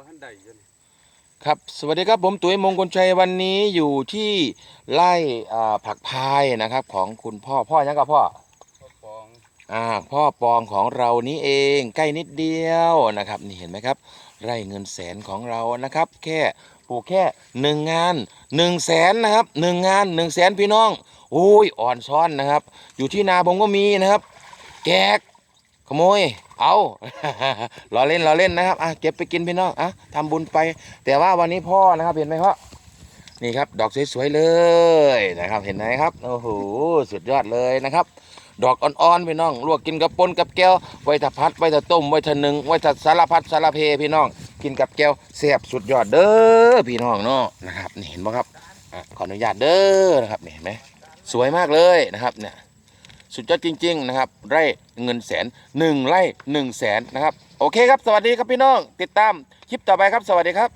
ราะท่านใดอยู่นี่ครับ สวัสดีครับผมตุ๋ยมงคลชัยวันนี้อยู่ที่ไร่อ่าผักพายนะครับ ของคุณพ่อพ่อยังกับพ่อพ่อปองอ่าพ่อปองของเรานี้เองใกล้นิดเดียวนะครับ นี่เห็นไหมครับ ไร่เงินแสนของเรานะครับ แค่ปลูกแค่หนึ่งงานหนึ่งแสนนะครับหนึ่งงานหนึ่งแสนพี่น้องโอ้ยอ่อนซ้อนนะครับ อยู่ที่นาผมก็มีนะครับ แจก ขโมย เอาล้อเล่นล้อเล่นนะครับอะเก็บไปกินพี่น้องอะทำบุญไป แต่ว่าวันนี้พ่อนะครับเห็นไหมพ่อนี่ครับ ดอกสวยๆเลยนะครับ เห็นไหมครับโอ้โหสุดยอดเลยนะครับ ดอกอ่อนๆพี่น้องลวกกินกับปนกับแก้วไว้ถ้าพัดไว้ถ้าต้มไว้ถ้านึ่งไว้ถ้าสารพัดสารเพพี่น้อง กินกับแก้วแซ่บสุดยอดเด้อพี่น้องเนาะนะครับนี่เห็นไหมครับอะขออนุญาตเด้อนะครับนี่เห็นไหมสวยมากเลยนะครับเนี่ย สุดยอดจริง ๆ นะครับ ไร่เงินแสนหนึ่งไร่หนึ่งแสนนะครับ โอเคครับ สวัสดีครับพี่น้อง ติดตามคลิปต่อไปครับ สวัสดีครับ